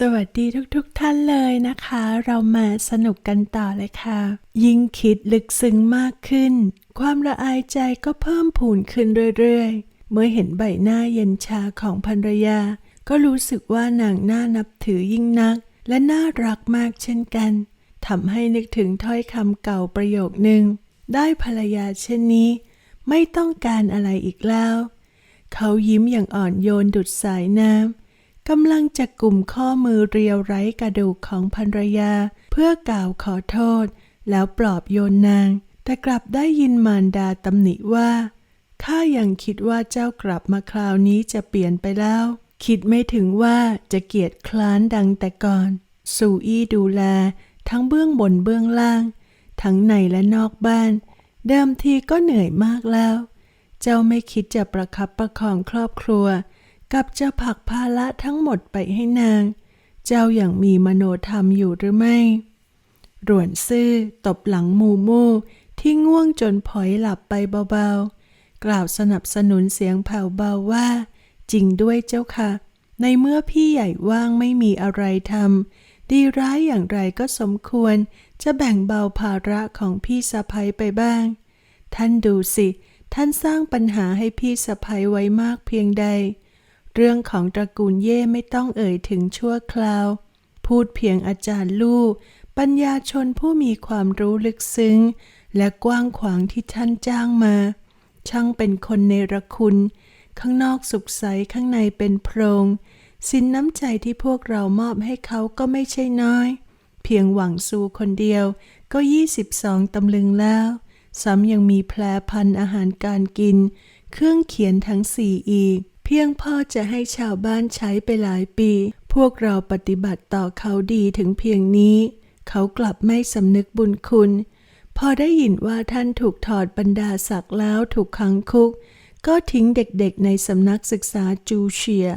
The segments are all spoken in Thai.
สวัสดีทุกๆทท่านเลยนะคะ เรามาสนุกกันต่อเลยค่ะ ยิ่งคิดลึกซึ้งมากขึ้น ความละอายใจก็เพิ่มพูนขึ้นเรื่อยๆ เมื่อเห็นใบหน้าเย็นชาของภรรยา ก็รู้สึกว่านางน่านับถือยิ่งนัก และน่ารักมากเช่นกันทำให้นึกถึงถ้อยคำเก่าประโยคหนึ่ง ได้ภรรยาเช่นนี้ ไม่ต้องการอะไรอีกแล้ว เขายิ้มอย่างอ่อนโยนดุดสายน้ำ กำลังจะกลุ่มข้อมือเรียวไร้กระดูกของภรรยา เพื่อกล่าวขอโทษ แล้วปลอบโยนนาง แต่กลับได้ยินมารดาตำหนิว่าข้ายังคิดว่าเจ้ากลับมาคราวนี้จะเปลี่ยนไปแล้ว คิดไม่ถึงว่าจะเกียจคร้านดังแต่ก่อน สูอี้ดูแล ทั้งเบื้องบนเบื้องล่าง ทั้งในและนอกบ้าน เดิมทีก็เหนื่อยมากแล้ว เจ้าไม่คิดจะประคับประคองครอบครัว กับจะผลักภาระทั้งหมดไปให้นาง เจ้าอย่างมีมโนธรรมอยู่หรือไม่รวนซื่อตบหลังมูมูที่ง่วงจนพลอยหลับไปเบาๆ กล่าวสนับสนุนเสียงแผ่วเบาว่า จริงด้วยเจ้าค่ะ ในเมื่อพี่ใหญ่ว่างไม่มีอะไรทำดีร้ายอย่างไรก็สมควร จะแบ่งเบาภาระของพี่สะพ้ยไปบ้าง ท่านดูสิ ท่านสร้างปัญหาให้พี่สะพ้ยไว้มากเพียงใด เรื่องของตระกูลเย่ไม่ต้องเอ่ยถึงชั่วคราว พูดเพียงอาจารย์ลู่ปัญญาชนผู้มีความรู้ลึกซึ้ง และกว้างขวางที่ท่านจ้างมา ช่างเป็นคนเนรคุณ ข้างนอกสุขใสข้างในเป็นโพรงสินน้ำใจที่พวกเรามอบให้เขาก็ไม่ใช่น้อย เพียงหวังซูคนเดียวก็ 22 ตำลึงแล้ว ซ้ำยังมีแพรพันอาหารการกิน เครื่องเขียนทั้งสี่อีก เพียงพอจะให้ชาวบ้านใช้ไปหลายปี พวกเราปฏิบัติต่อเขาดีถึงเพียงนี้ เขากลับไม่สำนึกบุญคุณ พอได้ยินว่าท่านถูกถอดบรรดาศักดิ์แล้วถูกขังคุก ก็ทิ้งเด็กๆในสำนักศึกษาจูเชีย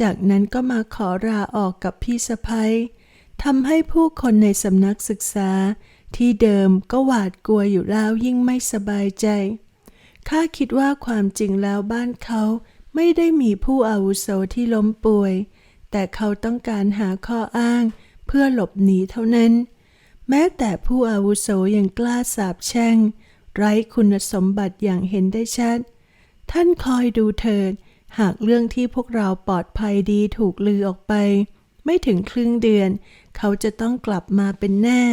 จากนั้นก็มาขอลาออกกับพี่สะพ้ยทำให้ผู้คนในสำนักศึกษา ที่เดิมก็หวาดกลัวอยู่แล้วยิ่งไม่สบายใจข้าคิดว่าความจริงแล้วบ้านเขา ไม่ได้มีผู้อาวุโสที่ล้มป่วย แต่เขาต้องการหาข้ออ้างเพื่อหลบหนีเท่านั้น แม้แต่ผู้อาวุโสยังกล้าสาบแช่ง ไร้คุณสมบัติอย่างเห็นได้ชัด ท่านคอยดูเถิด หากเรื่องที่พวกเราปลอดภัยดีถูกลือออกไป ไม่ถึงครึ่งเดือน เขาจะต้องกลับมาเป็นแน่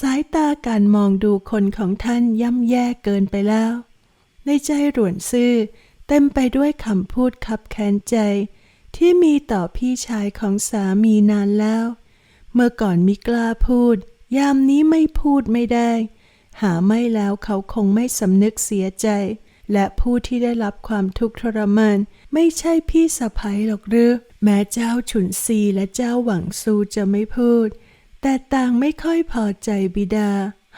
สายตาการมองดูคนของท่านย่ำแย่เกินไปแล้ว ในใจหรวนซื่อ เต็มไปด้วยคำพูดคับแค้นใจ ที่มีต่อพี่ชายของสามีนานแล้ว เมื่อก่อนมิกล้าพูด ยามนี้ไม่พูดไม่ได้ หาไม่แล้วเขาคงไม่สำนึกเสียใจ และผู้ที่ได้รับความทุกข์ทรมาน ไม่ใช่พี่สะพ้ยหรอกหรือ แม้เจ้าฉุนซีและเจ้าหวังซูจะไม่พูด แต่ต่างไม่ค่อยพอใจบิดา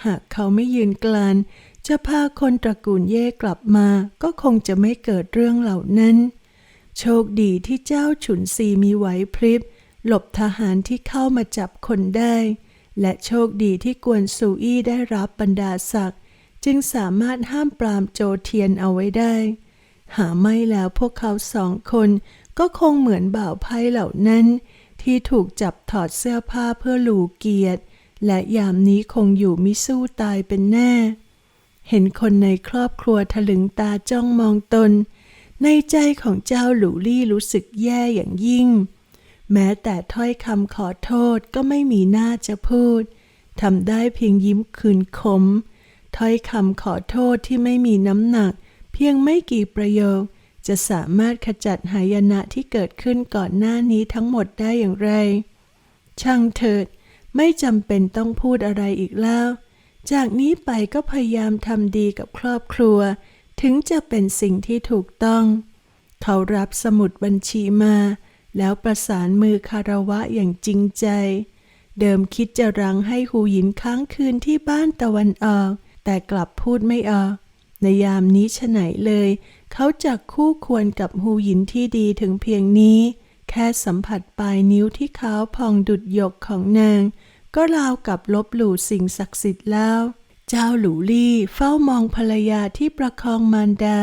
หากเขาไม่ยืนกลาน จะพาคนตระกูลเย่กลับมาก็คงจะไม่เกิดเรื่องเหล่านั้น โชคดีที่เจ้าฉุนซีมีไหวพริบ หลบทหารที่เข้ามาจับคนได้ และโชคดีที่กวนซูอี้ได้รับบรรดาศักดิ์จึงสามารถห้ามปรามโจเทียนเอาไว้ได้ หาไม่แล้วพวกเขาสองคนก็คงเหมือนบ่าวไพ่เหล่านั้น ที่ถูกจับถอดเสื้อผ้าเพื่อหลูเกียรติ และยามนี้คงอยู่มิสู้ตายเป็นแน่ เห็นคนในครอบครัวถลึงตาจ้องมองตน ในใจของเจ้าหลูลี่รู้สึกแย่อย่างยิ่ง แม้แต่ถ้อยคำขอโทษก็ไม่มีหน้าจะพูดทำได้เพียงยิ้มคืนขม ถ้อยคำขอโทษที่ไม่มีน้ำหนัก เพียงไม่กี่ประโยค จะสามารถขจัดหายนะที่เกิดขึ้นก่อนหน้านี้ทั้งหมดได้อย่างไร ช่างเถิด ไม่จำเป็นต้องพูดอะไรอีกแล้ว จากนี้ไปก็พยายามทำดีกับครอบครัว ถึงจะเป็นสิ่งที่ถูกต้อง เขารับสมุดบัญชีมา แล้วประสานมือคารวะอย่างจริงใจ เดิมคิดจะรังให้หูหยินค้างคืนที่บ้านตะวันออก แต่กลับพูดไม่ออก ในยามนี้ฉไหนเลย เขาจะคู่ควรกับหูหยินที่ดีถึงเพียงนี้ แค่สัมผัสปลายนิ้วที่ขาวพองดุดหยกของนาง ก็ราวกับลบหลู่สิ่งศักดิ์สิทธิ์แล้ว เจ้าหลูลี่เฝ้ามองภรรยาที่ประคองมารดา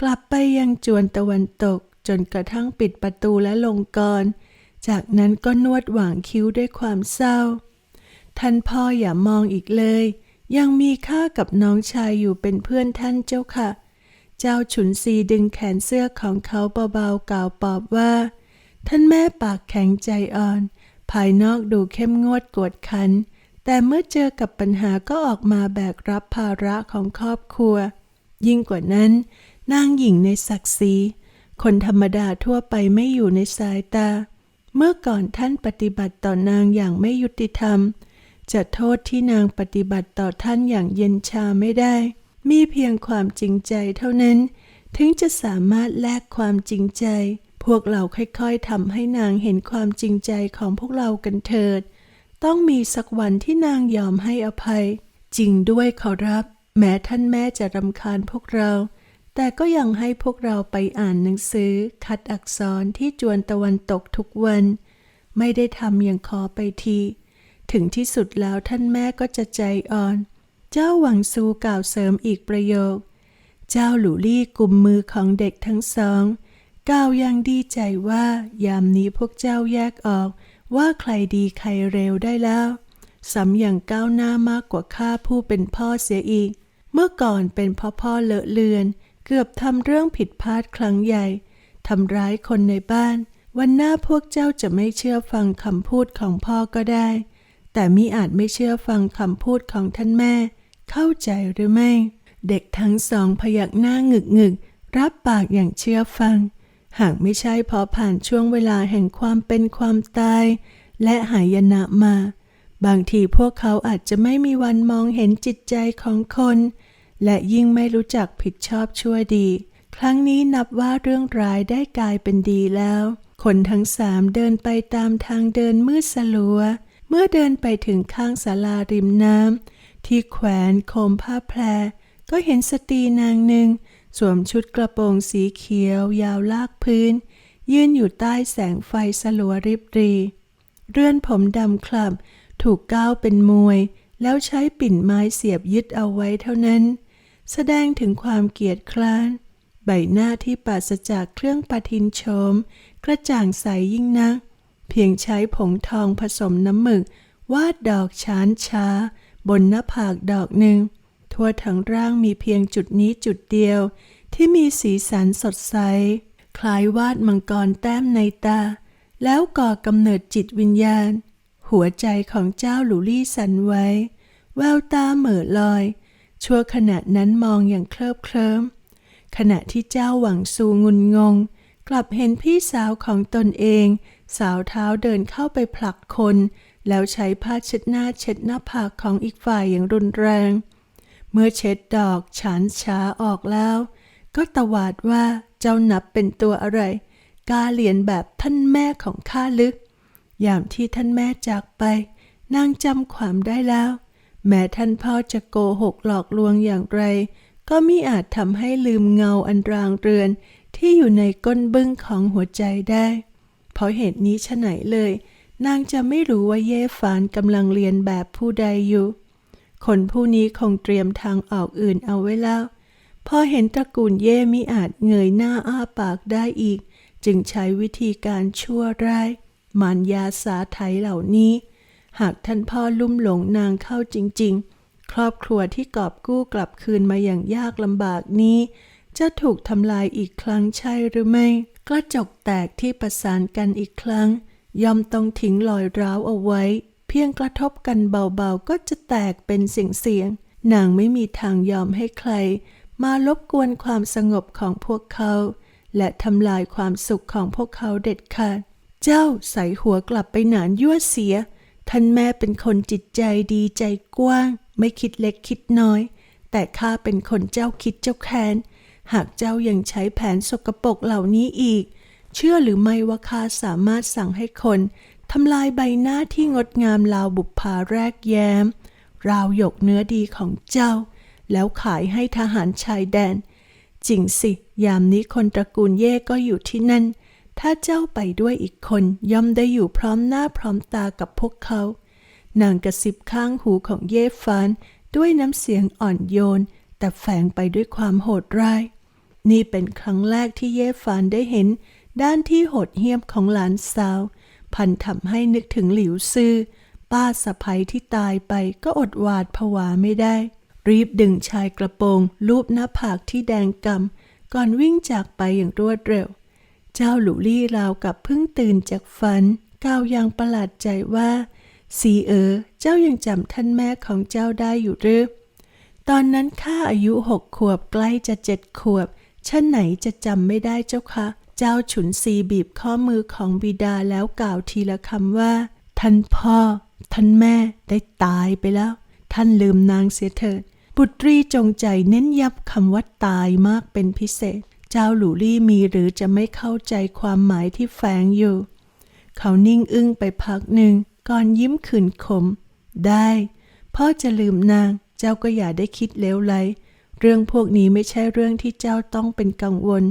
กลับไปยังจวนตะวันตก จนกระทั่งปิดประตูและลงกร จากนั้นก็นวดหว่างคิ้วด้วยความเศร้า ท่านพ่ออย่ามองอีกเลย ยังมีข้ากับน้องชายอยู่เป็นเพื่อนท่านเจ้าค่ะ เจ้าฉุนซีดึงแขนเสื้อของเขาเบาๆกล่าวปอบว่า ท่านแม่ปากแข็งใจอ่อน ภายนอกดูเข้มงวดกวดขัน แต่เมื่อเจอกับปัญหาก็ออกมาแบกรับภาระของครอบครัว ยิ่งกว่านั้น นางหญิงในศักดิ์ศรีคนธรรมดาทั่วไปไม่อยู่ในสายตา เมื่อก่อนท่านปฏิบัติต่อนางอย่างไม่ยุติธรรม จะโทษที่นางปฏิบัติต่อท่านอย่างเย็นชาไม่ได้ มีเพียงความจริงใจเท่านั้น ถึงจะสามารถแลกความจริงใจ พวกเราค่อยๆทำให้นางเห็นความจริงใจของพวกเรากันเถิด ต้องมีสักวันที่นางยอมให้อภัย จริงด้วยขอรับ แม้ท่านแม่จะรำคาญพวกเรา แต่ก็ยังให้พวกเราไปอ่านหนังสือ คัดอักษรที่จวนตะวันตกทุกวัน ไม่ได้ทำอย่างขอไปที ถึงที่สุดแล้วท่านแม่ก็จะใจอ่อน เจ้าหวังซูกล่าวเสริมอีกประโยค เจ้าหลูลี่กุมมือของเด็กทั้งสอง กล่าวอยังดีใจว่ายามนี้พวกเจ้าแยกออก ว่าใครดีใครเร็วได้แล้วสำอย่างก้าวหน้ามากกว่าข้าผู้เป็นพ่อเสียอีก เมื่อก่อนเป็นพ่อพ่อเลอะเลือน เกือบทำเรื่องผิดพลาดครั้งใหญ่ทำร้ายคนในบ้าน วันหน้าพวกเจ้าจะไม่เชื่อฟังคำพูดของพ่อก็ได้ แต่มิอาจไม่เชื่อฟังคำพูดของท่านแม่ เข้าใจหรือไม่ เด็กทั้งสองพยักหน้างึกงึกๆรับปากอย่างเชื่อฟัง หากไม่ใช่เพอผ่านช่วงเวลาแห่งความเป็นความตาย และหายนะมา บางทีพวกเขาอาจจะไม่มีวันมองเห็นจิตใจของคน และยิ่งไม่รู้จักผิดชอบชั่วดี ครั้งนี้นับว่าเรื่องร้ายได้กลายเป็นดีแล้ว คนทั้งสามเดินไปตามทางเดินมืดสลัว เมื่อเดินไปถึงข้างศาลาริมน้ำที่แขวนโคมผ้าแพรก็เห็นสตรีนางหนึ่ง สวมชุดกระโปรงสีเขียวยาวลากพื้น ยืนอยู่ใต้แสงไฟสลัวริบรี เรื่อนผมดำคลับ ถูกก้าวเป็นมวย แล้วใช้ปิ่นไม้เสียบยึดเอาไว้เท่านั้น แสดงถึงความเกียจคร้าน ใบหน้าที่ปราศจากเครื่องประทินโฉมกระจ่างใสยิ่งนัก เพียงใช้ผงทองผสมน้ำหมึก วาดดอกช้านช้า บนหน้าผากดอกหนึ่ง ทั่วทั้งร่างมีเพียงจุดนี้จุดเดียว ที่มีสีสันสดใส คล้ายวาดมังกรแต้มในตา แล้วก่อกำเนิดจิตวิญญาณ หัวใจของเจ้าหลูลี่สันไว้ แววตาเหม่อลอย ชั่วขณะนั้นมองอย่างเคลิบเคลิ้มขณะที่เจ้าหวังซูงุนงง กลับเห็นพี่สาวของตนเอง สาวเท้าเดินเข้าไปผลักคน แล้วใช้ผ้าเช็ดหน้าเช็ดหน้าผากของอีกฝ่ายอย่างรุนแรง เมื่อเช็ดดอกฉานช้าออกแล้ว ก็ตวาดว่าเจ้านับเป็นตัวอะไร กาเลียนแบบท่านแม่ของข้าลึก ยามที่ท่านแม่จากไป นางจำความได้แล้ว แม้ท่านพ่อจะโกหกหลอกลวงอย่างไร ก็มิอาจทำให้ลืมเงาอันรางเรือน ที่อยู่ในก้นบึ้งของหัวใจได้ เพราะเหตุนี้ฉะไหนเลย นางจะไม่รู้ว่าเย่ฟานกำลังเรียนแบบผู้ใดอยู่ คนผู้นี้คงเตรียมทางออกอื่นเอาไว้แล้ว พอเห็นตระกูลเย่มิอาจเงยหน้าอ้าปากได้อีก จึงใช้วิธีการชั่วร้าย มารยาสาไทยเหล่านี้ หากท่านพ่อลุ่มหลงนางเข้าจริง ๆ ครอบครัวที่กอบกู้กลับคืนมาอย่างยากลำบากนี้ จะถูกทำลายอีกครั้งใช่หรือไม่ กระจกแตกที่ประสานกันอีกครั้ง ย่อมต้องทิ้งรอยร้าวเอาไว้ เพียงกระทบกันเบาๆก็จะแตกเป็นเสียงๆนางไม่มีทางยอมให้ใคร มารบกวนความสงบของพวกเขา และทำลายความสุขของพวกเขาเด็ดขาด เจ้าใส่หัวกลับไปหนานยั่วเสีย ท่านแม่เป็นคนจิตใจดีใจกว้าง ไม่คิดเล็กคิดน้อย แต่ข้าเป็นคนเจ้าคิดเจ้าแค้น หากเจ้ายังใช้แผนสกปรกเหล่านี้อีก เชื่อหรือไม่ว่าข้าสามารถสั่งให้คน ทำลายใบหน้าที่งดงามราวบุปผาแรกแย้ม ราวหยกเนื้อดีของเจ้า แล้วขายให้ทหารชายแดน จริงสิ ยามนี้คนตระกูลเย่ก็อยู่ที่นั่น ถ้าเจ้าไปด้วยอีกคนย่อมได้อยู่พร้อมหน้าพร้อมตากับพวกเขา นางกระซิบข้างหูของเย่ฟานด้วยน้ำเสียงอ่อนโยน แต่แฝงไปด้วยความโหดร้าย นี่เป็นครั้งแรกที่เย่ฟานได้เห็น ด้านที่โหดเหี้ยมของหลานสาว พันทำให้นึกถึงหลิวซื่อ ป้าสะพ้ยที่ตายไปก็อดหวาดผวาไม่ได้ รีบดึงชายกระโปรง ลูบหน้าผากที่แดงกำก่อนวิ่งจากไปอย่างรวดเร็ว เจ้าหลูลี่ราวกับเพิ่งตื่นจากฝันก้าวยังประหลาดใจว่าสีเอ๋อเจ้ายังจำท่านแม่ของเจ้าได้อยู่หรือ ตอนนั้นข้าอายุหกขวบใกล้จะเจ็ดขวบชั้นไหนจะจำไม่ได้เจ้าคะ เจ้าฉุนซีบีบข้อมือของบิดาแล้วกล่าวทีละคำว่า ท่านพ่อ ท่านแม่ได้ตายไปแล้ว ท่านลืมนางเสียเถิด บุตรีจงใจเน้นย้ำคำว่าตายมากเป็นพิเศษ เจ้าหลูลี่มีหรือจะไม่เข้าใจความหมายที่แฝงอยู่ เขานิ่งอึ้งไปพักหนึ่ง ก่อนยิ้มขืนขม ได้ พ่อจะลืมนาง เจ้าก็อย่าได้คิดเลวไหลเรื่องพวกนี้ไม่ใช่เรื่องที่เจ้าต้องเป็นกังวล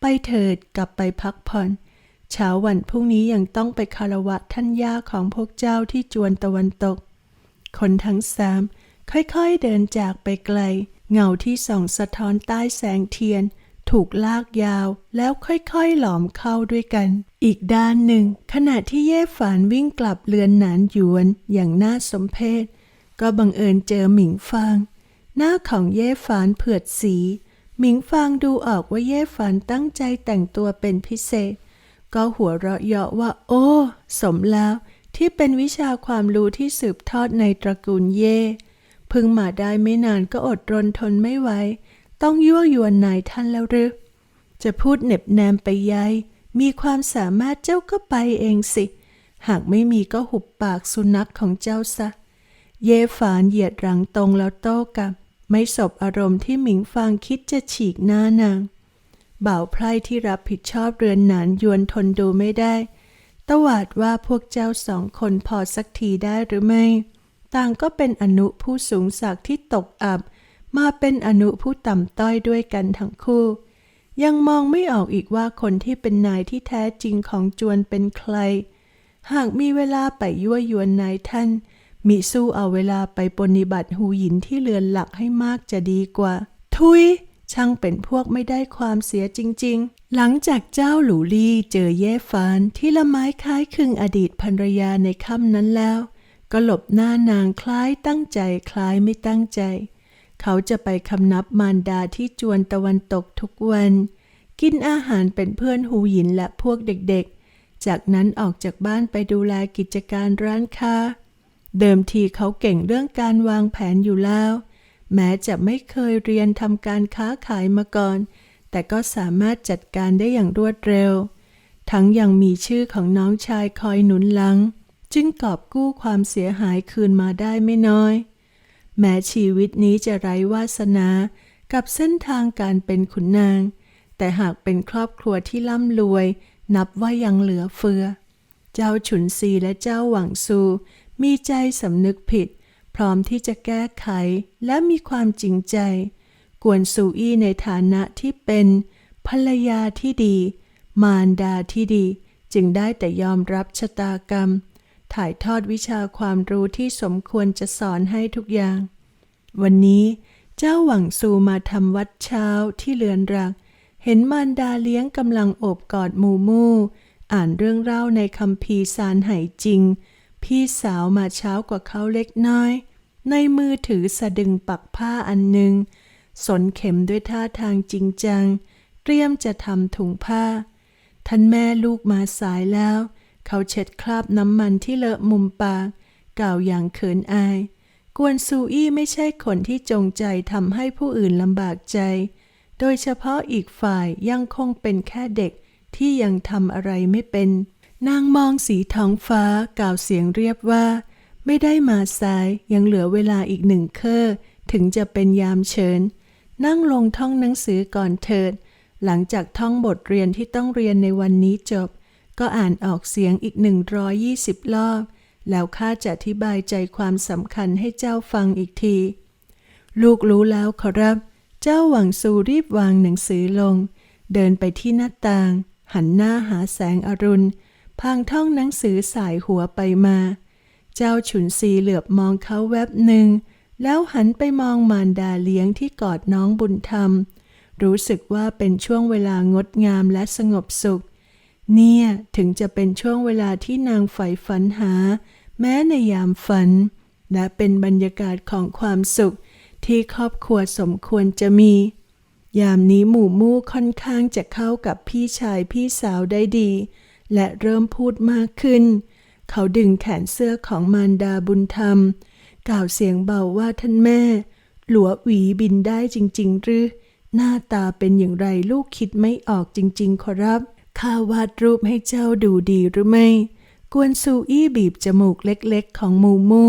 ไปเถิดกลับไปพักผ่อน เช้าวันพรุ่งนี้ยังต้องไปคารวะท่านย่าของพวกเจ้าที่จวนตะวันตก คนทั้งสามค่อยๆเดินจากไปไกล เงาที่ส่องสะท้อนใต้แสงเทียน ถูกลากยาวแล้วค่อยๆหลอมเข้าด้วยกัน อีกด้านหนึ่ง ขณะที่เย่ฝานวิ่งกลับเรือนหนานหยวนอย่างน่าสมเพชก็บังเอิญเจอหมิงฟาง หน้าของเย่ฝานเผือดสี หมิงฟางดูออกว่าเย่ฝานตั้งใจแต่งตัวเป็นพิเศษ ก็หัวเราะเยาะว่า โอ้ สมแล้วที่เป็นวิชาความรู้ที่สืบทอดในตระกูลเย่พิ่งมาได้ไม่นานก็อดรนทนไม่ไหว ต้องยั่วยวนนายท่านแล้วหรือ จะพูดเหน็บแนมไปยัย มีความสามารถเจ้าก็ไปเองสิ หากไม่มีก็หุบปากสุนัขของเจ้าซะ เย่ฝานเหยียดหลังตรงแล้วโต้กลับ ไม่สบอารมณ์ที่หมิงฟางคิดจะฉีกหน้านาง บ่าวไพร่ที่รับผิดชอบเรือนหนานยวนทนดูไม่ได้ ตวาดว่าพวกเจ้าสองคนพอสักทีได้หรือไม่ ต่างก็เป็นอนุผู้สูงศักดิ์ที่ตกอับ มาเป็นอนุผู้ต่ำต้อยด้วยกันทั้งคู่ ยังมองไม่ออกอีกว่าคนที่เป็นนายที่แท้จริงของจวนเป็นใคร หากมีเวลาไปยั่วยวนนายท่าน มิสู้เอาเวลาไปปฏิบัติหูหยินที่เรือนหลักให้มากจะดีกว่า ทุย ช่างเป็นพวกไม่ได้ความเสียจริง ๆ หลังจากเจ้าหลูลี่เจอเย่ฟานที่ละไม้คล้ายคลึงอดีตภรรยาในค่ำนั้นแล้ว ก็หลบหน้านางคล้ายตั้งใจคล้ายไม่ตั้งใจ เขาจะไปคำนับมารดาที่จวนตะวันตกทุกวัน กินอาหารเป็นเพื่อนหูหยินและพวกเด็กๆ จากนั้นออกจากบ้านไปดูแลกิจการร้านค้า เดิมทีเขาเก่งเรื่องการวางแผนอยู่แล้ว แม้จะไม่เคยเรียนทำการค้าขายมาก่อน แต่ก็สามารถจัดการได้อย่างรวดเร็ว ทั้งยังมีชื่อของน้องชายคอยหนุนหลัง จึงกอบกู้ความเสียหายคืนมาได้ไม่น้อย แม้ชีวิตนี้จะไร้วาสนากับเส้นทางการเป็นขุนนาง แต่หากเป็นครอบครัวที่ร่ำรวย นับว่ายังเหลือเฟือ เจ้าฉุนซีและเจ้าหวังซู มีใจสำนึกผิด พร้อมที่จะแก้ไขและมีความจริงใจ กวนซูอี้ในฐานะที่เป็น ภรรยาที่ดี มารดาที่ดี จึงได้แต่ยอมรับชะตากรรม ถ่ายทอดวิชาความรู้ที่สมควรจะสอนให้ทุกอย่าง วันนี้เจ้าหวังซูมาทำวัดเช้าที่เรือนรัก เห็นมารดาเลี้ยงกำลังโอบกอดมูมู อ่านเรื่องเล่าในคำพีสารไหจริง พี่สาวมาเช้ากว่าเขาเล็กน้อย ในมือถือสะดึงปักผ้าอันหนึ่ง สนเข็มด้วยท่าทางจริงจัง เตรียมจะทำถุงผ้า ท่านแม่ลูกมาสายแล้ว เขาเช็ดคราบน้ำมันที่เลอะมุมปากกล่าวอย่างเขินอาย กวนซูอี้ไม่ใช่คนที่จงใจทำให้ผู้อื่นลำบากใจ โดยเฉพาะอีกฝ่ายยังคงเป็นแค่เด็กที่ยังทำอะไรไม่เป็น นางมองสีท้องฟ้ากล่าวเสียงเรียบว่า ไม่ได้มาสายยังเหลือเวลาอีกหนึ่งเคอถึงจะเป็นยามเชิญ นั่งลงท่องหนังสือก่อนเถิด หลังจากท่องบทเรียนที่ต้องเรียนในวันนี้จบ ก็อ่านออกเสียงอีก 120 รอบ แล้วข้าจะอธิบายใจความสำคัญให้เจ้าฟังอีกที ลูกรู้แล้วขอรับ เจ้าหวังซูรีบวางหนังสือลง เดินไปที่หน้าต่าง หันหน้าหาแสงอรุณ พางท่องหนังสือสายหัวไปมา เจ้าฉุนซีเหลือบมองเขาแวบหนึ่ง แล้วหันไปมองมารดาเลี้ยงที่กอดน้องบุญธรรม รู้สึกว่าเป็นช่วงเวลางดงามและสงบสุข เนี่ยถึงจะเป็นช่วงเวลาที่นางใฝ่ฝันหา แม้ในยามฝัน และเป็นบรรยากาศของความสุขที่ครอบครัวสมควรจะมี ยามนี้หมู่มู่ค่อนข้างจะเข้ากับพี่ชายพี่สาวได้ดี และเริ่มพูดมากขึ้น เขาดึงแขนเสื้อของมารดาบุญธรรม กล่าวเสียงเบาว่าท่านแม่ หลัวหวีบินได้จริง ๆ หรือ หน้าตาเป็นอย่างไรลูกคิดไม่ออกจริง ๆ ขอรับ ข้าวาดรูปให้เจ้าดูดีหรือไม่ กวนซูอี้บีบจมูกเล็กๆ ของมูมู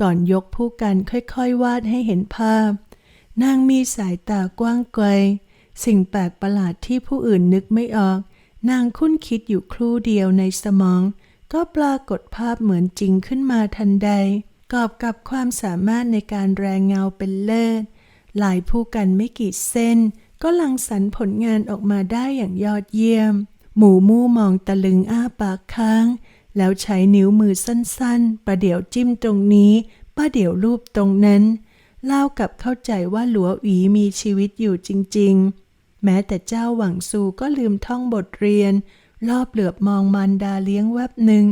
ก่อนยกผู้กันค่อยๆ วาดให้เห็นภาพ นางมีสายตากว้างไกล สิ่งแปลกประหลาดที่ผู้อื่นนึกไม่ออก นางคุ้นคิดอยู่ครู่เดียวในสมอง ก็ปรากฏภาพเหมือนจริงขึ้นมาทันใด กอบกับความสามารถในการแรงเงาเป็นเลิศ หลายผู้กันไม่กี่เส้น ก็ลังสรรผลงานออกมาได้อย่างยอดเยี่ยม หมูมู่มองตะลึงอ้าปากค้าง แล้วใช้นิ้วมือสั้นๆ ประเดี๋ยวจิ้มตรงนี้ ประเดี๋ยวรูปตรงนั้นเล่ากับเข้าใจว่าหลัวหวีมีชีวิตอยู่จริงๆ แม้แต่เจ้าหวังซูก็ลืมท่องบทเรียน รอบเหลือบมองมารดาเลี้ยงแวบหนึ่ง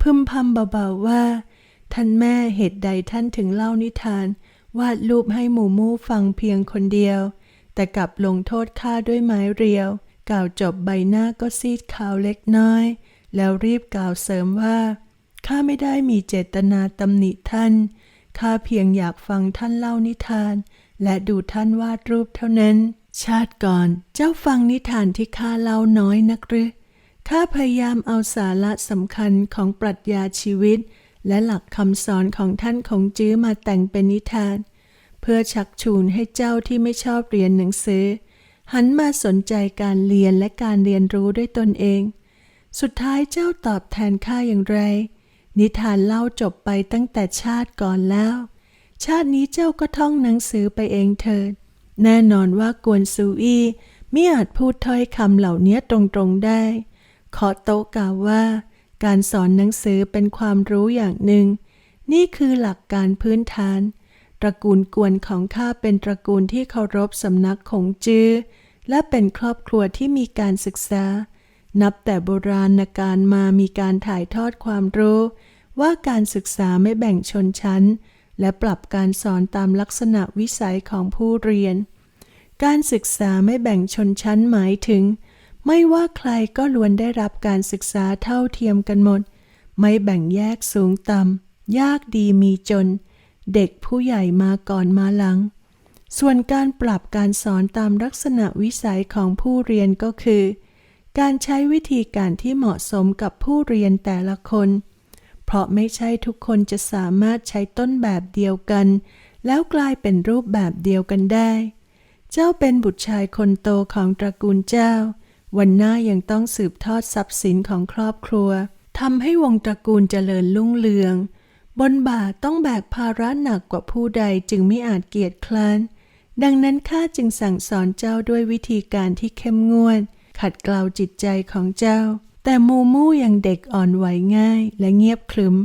พึมพำเบาๆว่า ท่านแม่เหตุใดท่านถึงเล่านิทาน วาดรูปให้หมูมูฟังเพียงคนเดียว แต่กลับลงโทษข้าด้วยไม้เรียว กล่าวจบใบหน้าก็ซีดขาวเล็กน้อย แล้วรีบกล่าวเสริมว่าข้าไม่ได้มีเจตนาตำหนิท่านข้าเพียงอยากฟังท่านเล่านิทาน และดูท่านวาดรูปเท่านั้น ชาติก่อนเจ้าฟังนิทานที่ข้าเล่าน้อยนักหรือข้าพยายามเอาสาระสำคัญของปรัชญาชีวิต และหลักคำสอนของท่านคงจื้อมาแต่งเป็นนิทาน เพื่อชักชูนให้เจ้าที่ไม่ชอบเรียนหนังสือ หันมาสนใจการเรียนและการเรียนรู้ด้วยตนเอง สุดท้ายเจ้าตอบแทนข้าอย่างไร นิทานเล่าจบไปตั้งแต่ชาติก่อนแล้ว ชาตินี้เจ้าก็ท่องหนังสือไปเองเถิด แน่นอนว่ากวนซูอี้ไม่อาจพูดถ้อยคำเหล่านี้ตรงๆได้ ขอโต๊ะกล่าวว่า การสอนหนังสือเป็นความรู้อย่างหนึ่ง นี่คือหลักการพื้นฐาน ตระกูลกวนของข้าเป็นตระกูลที่เคารพสำนักของจื้อ และเป็นครอบครัวที่มีการศึกษา นับแต่โบราณการมามีการถ่ายทอดความรู้ ว่าการศึกษาไม่แบ่งชนชั้น และปรับการสอนตามลักษณะวิสัยของผู้เรียน การศึกษาไม่แบ่งชนชั้นหมายถึง ไม่ว่าใครก็ล้วนได้รับการศึกษาเท่าเทียมกันหมด ไม่แบ่งแยกสูงต่ำ ยากดีมีจน เด็กผู้ใหญ่มาก่อนมาหลัง ส่วนการปรับการสอนตามลักษณะวิสัยของผู้เรียนก็คือ การใช้วิธีการที่เหมาะสมกับผู้เรียนแต่ละคน เพราะไม่ใช่ทุกคนจะสามารถใช้ต้นแบบเดียวกัน แล้วกลายเป็นรูปแบบเดียวกันได้ เจ้าเป็นบุตรชายคนโตของตระกูลเจ้า วันหน้ายังต้องสืบทอดทรัพย์สินของครอบครัวทำให้วงตระกูลเจริญรุ่งเรือง บนบ่าต้องแบกภาระหนักกว่าผู้ใดจึงไม่อาจเกียจคร้าน ดังนั้นข้าจึงสั่งสอนเจ้าด้วยวิธีการที่เข้มงวด ขัดเกลาจิตใจของเจ้า แต่มูมูยังเด็กอ่อนไหวง่ายและเงียบขรึม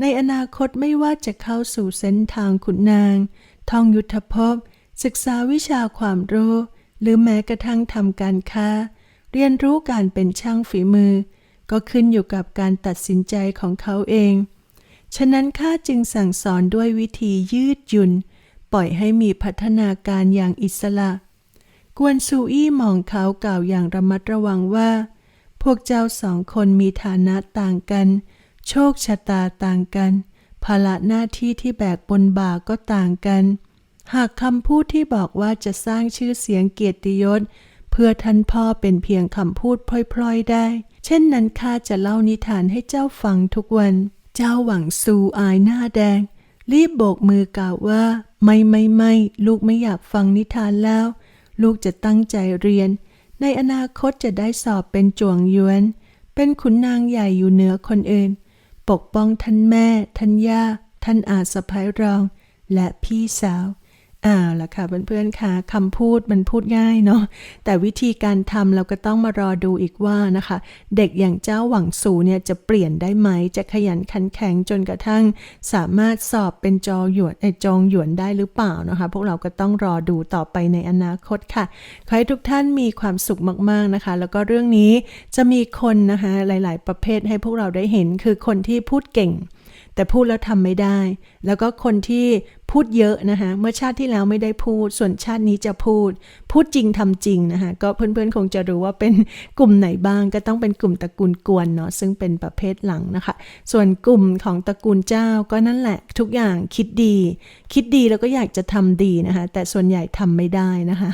ในอนาคตไม่ว่าจะเข้าสู่เส้นทางขุนนาง ท่องยุทธภพ ศึกษาวิชาความรู้ หรือแม้กระทั่งทำการค้า เรียนรู้การเป็นช่างฝีมือ ก็ขึ้นอยู่กับการตัดสินใจของเขาเอง ฉะนั้นข้าจึงสั่งสอนด้วยวิธียืดหยุ่น ปล่อยให้มีพัฒนาการอย่างอิสระ กวนซูอี้มองเขากล่าวอย่างระมัดระวังว่า วกเจ้าสองคนมีฐานะต่างกัน โชคชะตาต่างกัน ภาระหน้าที่ที่แบกบนบ่าก็ต่างกัน หากคำพูดที่บอกว่าจะสร้างชื่อเสียงเกียรติยศ เพื่อท่านพ่อเป็นเพียงคำพูดพลอยๆได้ เช่นนั้นข้าจะเล่านิทานให้เจ้าฟังทุกวัน เจ้าหวังซูอายหน้าแดง รีบโบกมือกล่าวว่า ไม่ไม่ไม่ลูกไม่อยากฟังนิทานแล้ว ลูกจะตั้งใจเรียน ในอนาคตจะได้สอบเป็นจวงยวน เป็นขุนนางใหญ่อยู่เหนือคนอื่น ปกป้องท่านแม่ ท่านย่า ท่านอาสะพ้ายรอง และพี่สาว อ่าละค่ะเพื่อนๆค่ะคำพูดมันพูดง่ายเนาะแต่วิธีการทำเราก็ต้องมารอดูอีกว่านะคะ เด็กอย่างเจ้าหวังสูเนี่ยจะเปลี่ยนได้ไหม จะขยันขันแข็งจนกระทั่ง สามารถสอบเป็นจอหยวนไอจองหยวนได้หรือเปล่านะคะ พวกเราก็ต้องรอดูต่อไปในอนาคตค่ะขอให้ทุกท่านมีความสุขมากๆนะคะ แล้วก็เรื่องนี้จะมีคนนะคะหลาย ๆ ประเภทให้พวกเราได้เห็นคือคนที่พูดเก่งแต่พูดแล้วทำไม่ได้ แล้วก็คนที่ พูดเยอะนะคะเมื่อชาติที่แล้วไม่ได้พูด ส่วนชาตินี้จะพูด พูดจริงทำจริงนะคะก็เพื่อนๆคงจะรู้ว่าเป็นกลุ่มไหนบ้างก็ต้องเป็นกลุ่มตระกูลกวนเนาะซึ่งเป็นประเภทหลังนะคะ ส่วนกลุ่มของตระกูลเจ้าก็นั่นแหละทุกอย่างคิดดี คิดดีแล้วก็อยากจะทำดีนะคะ แต่ส่วนใหญ่ทำไม่ได้นะคะ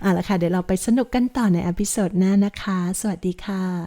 เอาละค่ะเดี๋ยวเราไปสนุกกันต่อในอพิโซดหน้านะคะ สวัสดีค่ะ